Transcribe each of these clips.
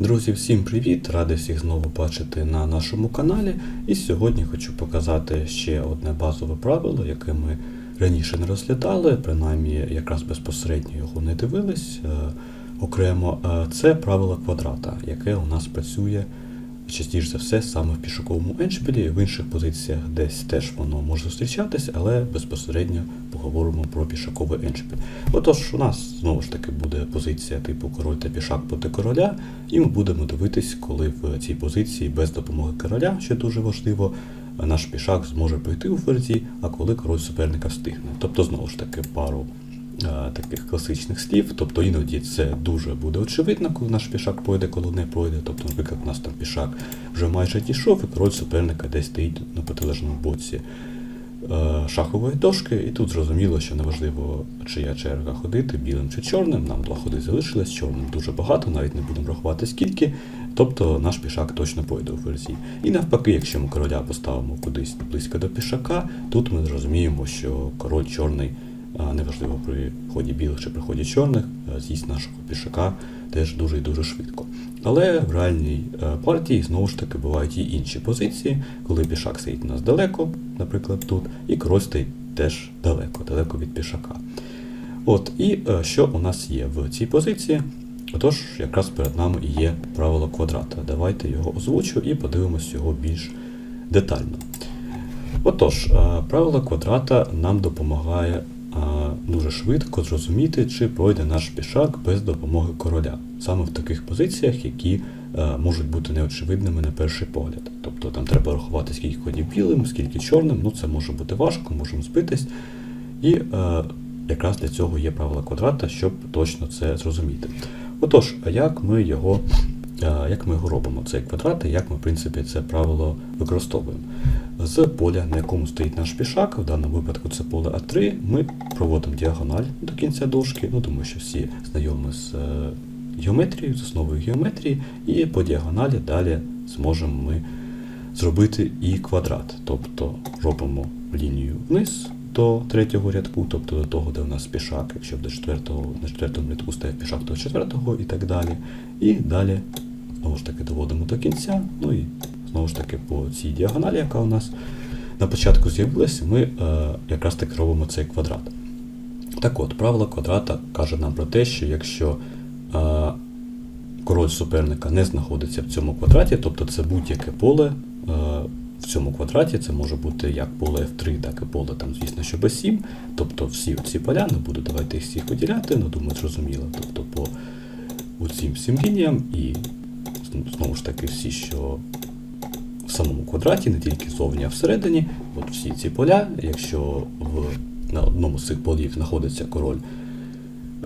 Друзі, всім привіт! Радий всіх знову бачити на нашому каналі. І сьогодні хочу показати ще одне базове правило, яке ми раніше не розглядали, принаймні якраз безпосередньо його не дивились е, окремо. Е, Це правило квадрата, яке у нас працює частіше за все саме в пішоковому еншпілі. В інших позиціях десь теж воно може зустрічатись, але безпосередньо поговоримо про пішаковий еншпіль. Отож, у нас знову ж таки буде позиція типу король та пішак проти короля, і ми будемо дивитись, коли в цій позиції без допомоги короля, що дуже важливо, наш пішак зможе пройти у ферзі, а коли король суперника встигне. Тобто, знову ж таки, пару таких класичних слів. Тобто іноді це дуже буде очевидно, коли наш пішак пройде, коли не пройде. Тобто, наприклад, у нас там пішак вже майже дійшов, і король суперника десь стоїть на протилежному боці е, шахової дошки, і тут зрозуміло, що неважливо, чия черга ходити, білим чи чорним. Нам два ходи залишилось, чорним дуже багато, навіть не будемо рахувати скільки. Тобто наш пішак точно пройде у ферзі. І навпаки, якщо ми короля поставимо кудись близько до пішака, тут ми зрозуміємо, що король чорний, неважливо при ході білих чи при ході чорних, з'їсть нашого пішака теж дуже і дуже швидко. Але в реальній е, партії знову ж таки бувають і інші позиції, коли пішак стоїть у нас далеко, наприклад, тут, і король стоїть теж далеко, далеко від пішака. От, і е, що у нас є в цій позиції? Отож, якраз перед нами і є правило квадрата. Давайте його озвучу і подивимось його більш детально. Отож, е, правило квадрата нам допомагає е, дуже швидко зрозуміти, чи пройде наш пішак без допомоги короля, саме в таких позиціях, які е, можуть бути неочевидними на перший погляд. Тобто там треба рахувати, скільки ходів білим, скільки чорним, ну це може бути важко, можемо збитись. І е, якраз для цього є правило квадрата, щоб точно це зрозуміти. Отож, як ми його, як ми його робимо, цей квадрат, і як ми, в принципі, це правило використовуємо? З поля, на якому стоїть наш пішак, в даному випадку це поле А3, ми проводимо діагональ до кінця дошки, ну тому що всі знайомі з е, геометрією, з основою геометрії, і по діагоналі далі зможемо ми зробити і квадрат. Тобто робимо лінію вниз до третього рядку, тобто до того, де у нас пішак, якщо до четвертого, на четвертому рядку стоїть пішак до четвертого і так далі. І далі знову ж таки доводимо до кінця. Ну і знову ж таки по цій діагоналі, яка у нас на початку з'явилася, ми е, якраз таки робимо цей квадрат. Так от, правило квадрата каже нам про те, що якщо е, король суперника не знаходиться в цьому квадраті, тобто це будь-яке поле е, в цьому квадраті, це може бути як поле F3, так і поле, там, звісно, що B7, тобто всі ці поля, не буду давайте їх всіх виділяти, ну думаю, зрозуміло. Тобто по цим всім лініям і знову ж таки всі, що в самому квадраті, не тільки зовні, а всередині, от всі ці поля, якщо в, на одному з цих полів знаходиться король,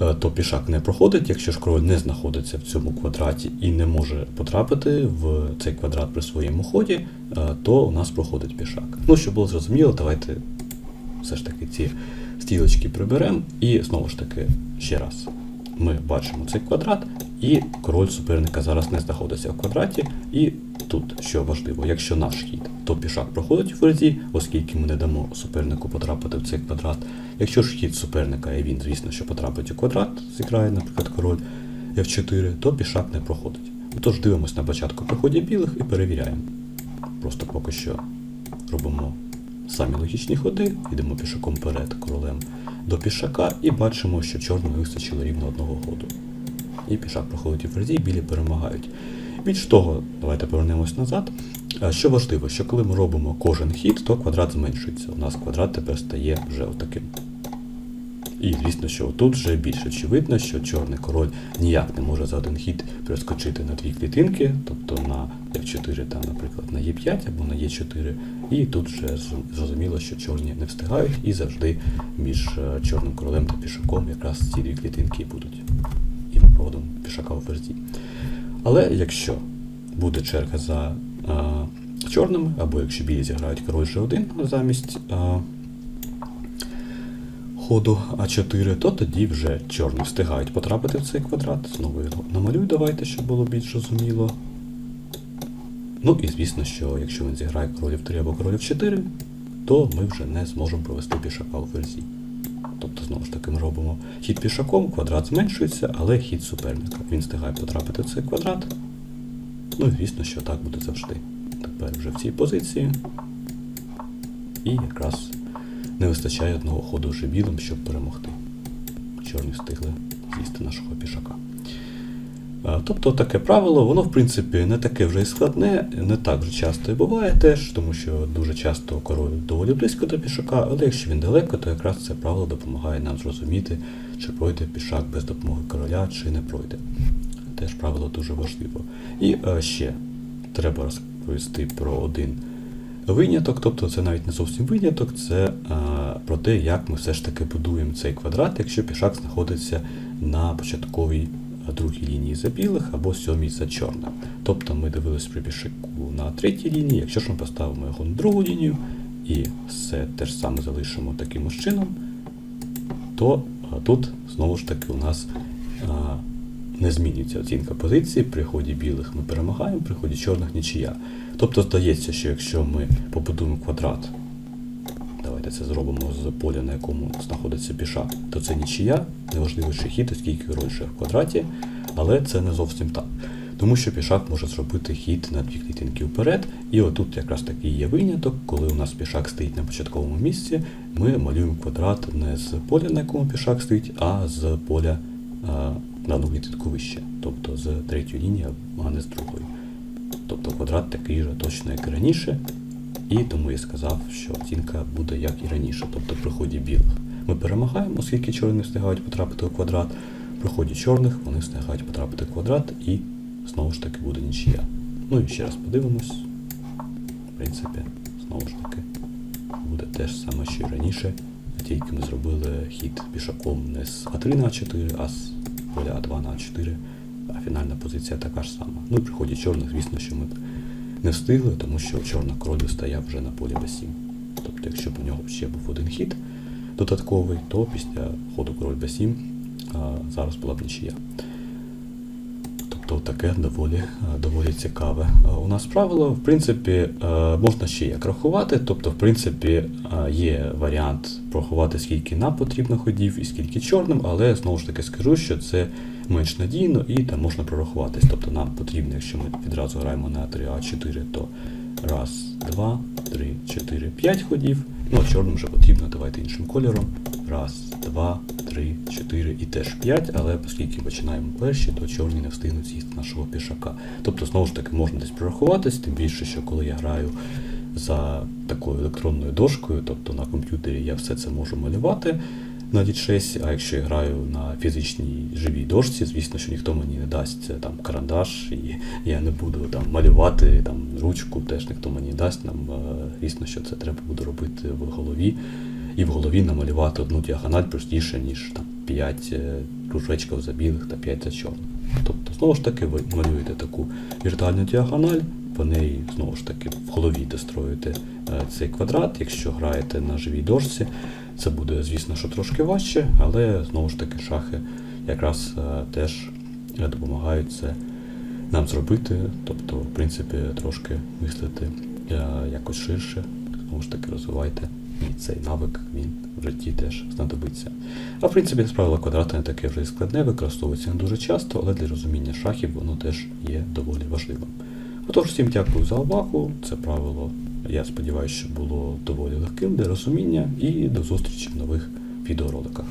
е, то пішак не проходить. Якщо ж король не знаходиться в цьому квадраті і не може потрапити в цей квадрат при своєму ході, е, то у нас проходить пішак. Ну, щоб було зрозуміло, давайте все ж таки ці стрілочки приберемо. І знову ж таки, ще раз, ми бачимо цей квадрат, і король суперника зараз не знаходиться в квадраті. І тут, що важливо, якщо наш хід, то пішак проходить у ферзі, оскільки ми не дамо супернику потрапити в цей квадрат. Якщо ж хід суперника, і він, звісно, що потрапить у квадрат, зіграє, наприклад, король F4, то пішак не проходить. Отож дивимось на початку проході білих і перевіряємо. Просто поки що робимо самі логічні ходи, йдемо пішаком перед королем до пішака і бачимо, що чорним вистачило рівно одного ходу. І пішак проходить у ферзі, і білі перемагають. Більш того, давайте повернемось назад. Що важливо, що коли ми робимо кожен хід, то квадрат зменшується. У нас квадрат тепер стає вже отаким. І звісно, що тут вже більш очевидно, що чорний король ніяк не може за один хід перескочити на дві клітинки, тобто на F4, там, наприклад, на Е5 або на Е4. І тут вже зрозуміло, що чорні не встигають і завжди між е, чорним королем та пішаком якраз ці дві клітинки будуть. Пішака у. Але якщо буде черга за а, чорними, або якщо білі зіграють король G1 замість а, ходу А4, то тоді вже чорні встигають потрапити в цей квадрат. Знову його намалюю, давайте, щоб було більш зрозуміло. Ну і звісно, що якщо він зіграє король F3 або король F4, то ми вже не зможемо провести пішака у ферзі. Тобто, знову ж таки, ми робимо хід пішаком, квадрат зменшується, але хід суперника. Він встигає потрапити в цей квадрат, Ну і звісно, що так буде завжди. Тепер вже в цій позиції. І якраз не вистачає одного ходу вже білим, щоб перемогти. Чорні встигли з'їсти нашого пішака. Тобто таке правило, воно в принципі не таке вже і складне, не так вже часто і буває теж, тому що дуже часто король доволі близько до пішака, але якщо він далеко, то якраз це правило допомагає нам зрозуміти, чи пройде пішак без допомоги короля, чи не пройде. Теж правило дуже важливо. І е, ще треба розповісти про один виняток, тобто це навіть не зовсім виняток, це е, про те, як ми все ж таки будуємо цей квадрат, якщо пішак знаходиться на початковій другій лінії за білих або сьомій за чорним. Тобто ми дивились при пішаку на третій лінії, якщо ж ми поставимо його на другу лінію і все те ж саме залишимо таким чином, то тут знову ж таки у нас а, не змінюється оцінка позиції. При ході білих ми перемагаємо, при ході чорних нічия. Тобто здається, що якщо ми побудуємо квадрат, це зробимо з поля, на якому знаходиться пішак, то це нічия, неважливо чи хід, оскільки король ще в квадраті, але це не зовсім так. Тому що пішак може зробити хід на дві клітинки вперед, і отут якраз такий є виняток, коли у нас пішак стоїть на початковому місці, ми малюємо квадрат не з поля, на якому пішак стоїть, а з поля а, на одну клітинку вище, тобто з третьої лінії, а не з другої. Тобто квадрат такий же точно, як і раніше, і тому я сказав, що оцінка буде як і раніше, тобто при ході білих. Ми перемагаємо, оскільки чорні встигають потрапити у квадрат. При ході чорних вони встигають потрапити в квадрат і знову ж таки буде нічия. Ну і ще раз подивимось. В принципі, знову ж таки, буде те ж саме, що і раніше. Тільки ми зробили хід пішаком не з А3 на А4, а з поля А2 на А4, а фінальна позиція така ж сама. Ну і при ході чорних, звісно, що ми не встигли, тому що чорна король стояв вже на полі Б7. Тобто, якщо б у нього ще був один хід додатковий, то після ходу король Б7 а, зараз була б нічия. Тобто таке доволі, е, доволі цікаве. Е, У нас правило, в принципі, е, можна ще як рахувати. Тобто, в принципі, є варіант порахувати, скільки нам потрібно ходів і скільки чорним, але знову ж таки скажу, що це менш надійно і там можна прорахуватись. Тобто нам потрібно, якщо ми відразу граємо на 3А4, то раз, два, три, чотири, п'ять ходів. Ну а чорним вже потрібно, давайте іншим кольором. Раз, два, три, чотири і теж п'ять, але оскільки починаємо перші, то чорні не встигнуть з'їсти нашого пішака. Тобто, знову ж таки, можна десь прорахуватись, тим більше, що коли я граю за такою електронною дошкою, тобто на комп'ютері я все це можу малювати на дітшесі, а якщо я граю на фізичній живій дошці, звісно, що ніхто мені не дасть е, там карандаш, і я не буду там малювати там ручку, теж ніхто мені не дасть. Нам е, звісно, що це треба буде робити в голові. І в голові намалювати одну діагональ простіше, ніж там 5 кружечків за білих та 5 за чорних. Тобто, знову ж таки, ви малюєте таку віртуальну діагональ, по неї знову ж таки в голові достроюєте е, цей квадрат. Якщо граєте на живій дошці, це буде, звісно, що трошки важче, але знову ж таки шахи якраз е, теж е, допомагають це нам зробити. Тобто, в принципі, трошки мислити е, якось ширше, знову ж таки розвивайте. І цей навик він в житті теж знадобиться. А в принципі, правило квадрата не таке вже і складне, використовується не дуже часто, але для розуміння шахів воно теж є доволі важливим. Отож, всім дякую за увагу. Це правило, я сподіваюся, що було доволі легким для розуміння і до зустрічі в нових відеороликах.